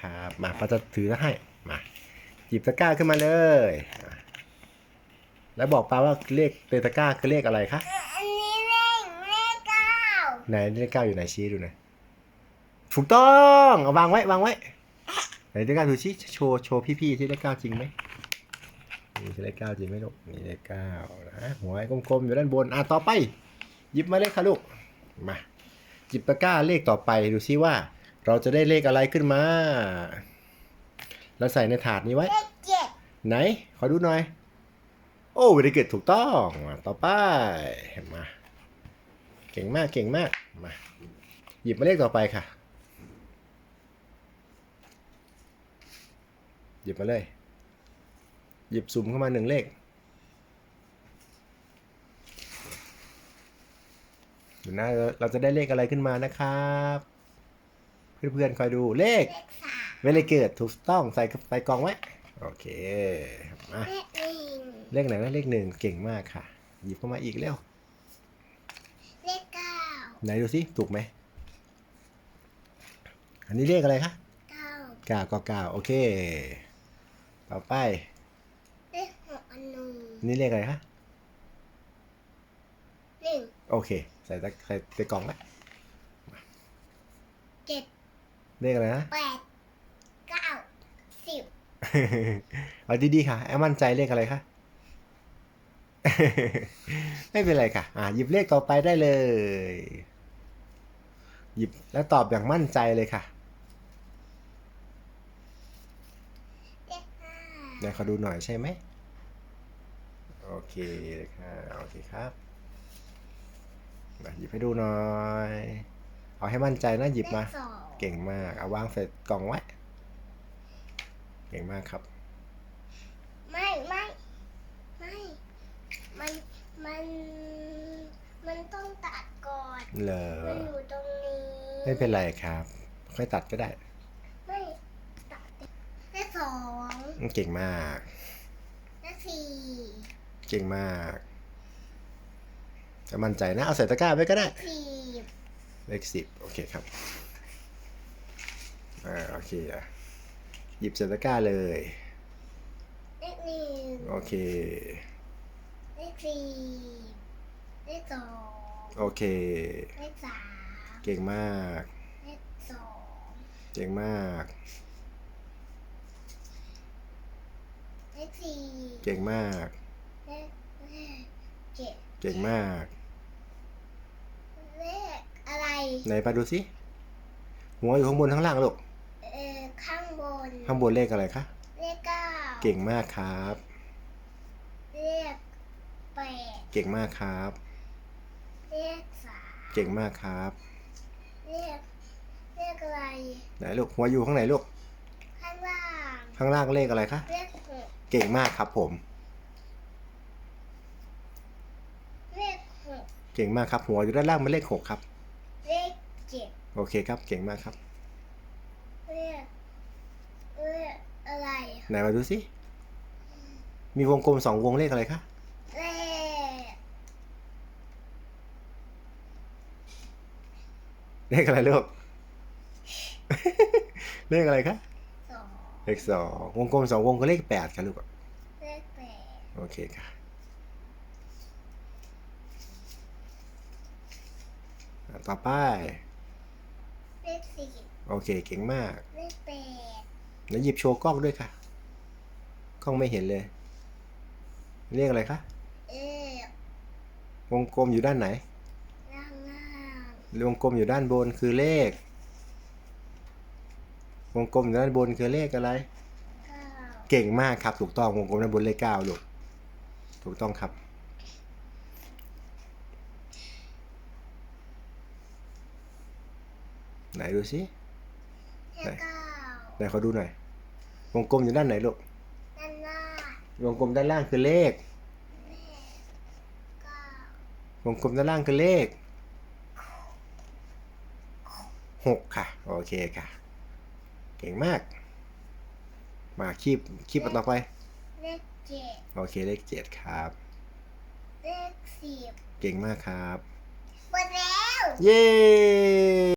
ครับ มาป้าจะถือให้ มา หยิบตะกร้าขึ้นมาเลย แล้วบอกป้าว่าเลขในตะกร้าคือเลขอะไรคะ อันนี้เลขเลขเก้าไหนเลขเก้าอยู่ไหนชี้ดูหน่อยถูกต้องเอาวางไว้วางไว้ไหนเลขเก้าดูชี้โชว์โชว์พี่ๆที่เลขเก้าจริงไหมนี่คือเลขเก้าจริงไหมลูกนี่เลขเก้านะหัวไอ้กลมๆอยู่ด้านบนอะต่อไปหยิบมาเลขค่ะลูกมาหยิบตะกร้าเลขต่อไปดูซิว่า เราจะได้เลขอะไรขึ้นมาแล้วใส่ในถาดนี้ไว้ ไหน ขอดูหน่อย โอ้วิธีเกิดถูกต้อง ต่อไป มา เก่งมาก เก่งมาก มา หยิบมาเลขต่อไปค่ะ หยิบมาเลย หยิบสุ่มเข้ามาหนึ่งเลข ดูนะ เราเราจะได้เลขอะไรขึ้นมานะครับ เพื่อนๆคอยดูเลขเลขสามเวลาเกิดถูกต้องใส่ใส่กล่องไว้โอเคมาเลขหนึ่งเลขไหนนะเลขหนึ่งเก่งมากค่ะ หยิบเข้ามาอีกเร็วเลขเก้าไหนดูสิถูกไหมอันนี้เลขอะไรคะเก้าเก้าก็เก้าโอเค ต่อไปเลขหกอันหนึ่งอันนี้เลขอะไรคะหนึ่งโอเค ใส่ตะใส่ใส่กล่องไว้เจ็ด เลขอะไรนะแปดเก้าสิบเอาดีๆค่ะ แอมมั่นใจเลขอะไรคะ ไม่เป็นไรค่ะ อ่าหยิบเลขต่อไปได้เลย หยิบแล้วตอบอย่างมั่นใจเลยค่ะเลขห้าเดี๋ยวขอดูหน่อยใช่ไหม โอเคค่ะ โอเคครับมาหยิบให้ดูหน่อย เอาให้มั่นใจนะหยิบมาเลขสอง เก่งมาก เอาวางใส่กล่องไว้ เก่งมากครับ ไม่ไม่ไม่มันมันมันต้องตัดก่อนเลมันออยู่ตรงนี้ ไม่เป็นไรครับ ค่อยตัดก็ได้ ไม่ตัดเลขสองเก่งมากเลขสี่เก่งมาก จะมั่นใจนะ เอาใส่ตะกร้าไว้ก็ได้สี่เลขสิบโอเคครับ อ่าโอเคอะหยิบใส่ตะกร้าเลย เลขหนึ่งโอเค เลขสี่เลขสองโอเค เลขสามเก่งมาก เลขสองเก่งมาก เลขสี่เก่งมาก เลขเลขเจ็ดเก่งมาก เลขอะไรไหนไปดูสิหัวอยู่ข้างบนข้างล่างลูกเออข้างบ น ข้างบนเลขอะไรคะ เลขเก้าเก่งมากครับ เลขแปดเก่งมากครับ เลขสามเก่งมากครับ เลขเลขอะไร ไหนลูกหัวอยู่ข้างไหนลูก ข้างล่าง ข้างล่างเลขอะไรคะ เลขหกเก่งมากครับผม เลขหกเก่งมากครับ หัวอยู่ด้านล่างเป็นเลขหกครับ เลขเจ็ดโอเคครับ เก่งมากครับ เลขเลขอะ ไรไหนมาดูสิ มีวงกลมสองวงเลขอะไรคะเลขเลขอะไรลูก เลขอะไรคะสองเลขสองวงกลมสองวงก็เลขแปดค่ะลูกเลขแปดโอเคค่ะอะต่อไป เลขสี่โอเค เก่งมาก เลขแปดแล้วหยิบโชว์กล้องด้วยค่ะ กล้องไม่เห็นเลย เรียกอะไรคะเลขวงกลมอยู่ด้านไหนล่างล่างวงกลมอยู่ด้านบนคือเลข วงกลมอยู่ด้านบนคือเลขอะไร เก้าเก่งมากครับ ถูกต้องวงกลมด้านบนเลขเก้าลูกถูกต้องครับ ไหนดูสิ เลขเก้าไหนขอดูหน่อย วงกลมอยู่ด้านไหนลูกด้านหน้าว งกลมด้านล่างคือเลขเลขเก้าวงกลมด้านล่างคือเลขหกค่ะ โอเคค่ะ เก่งมาก มาคีบคีบอันต่อไป เลขเจ็ดโอเคเลขเจ็ดครับ เลขสิบเก่งมากครับ หมดแล้ว เย้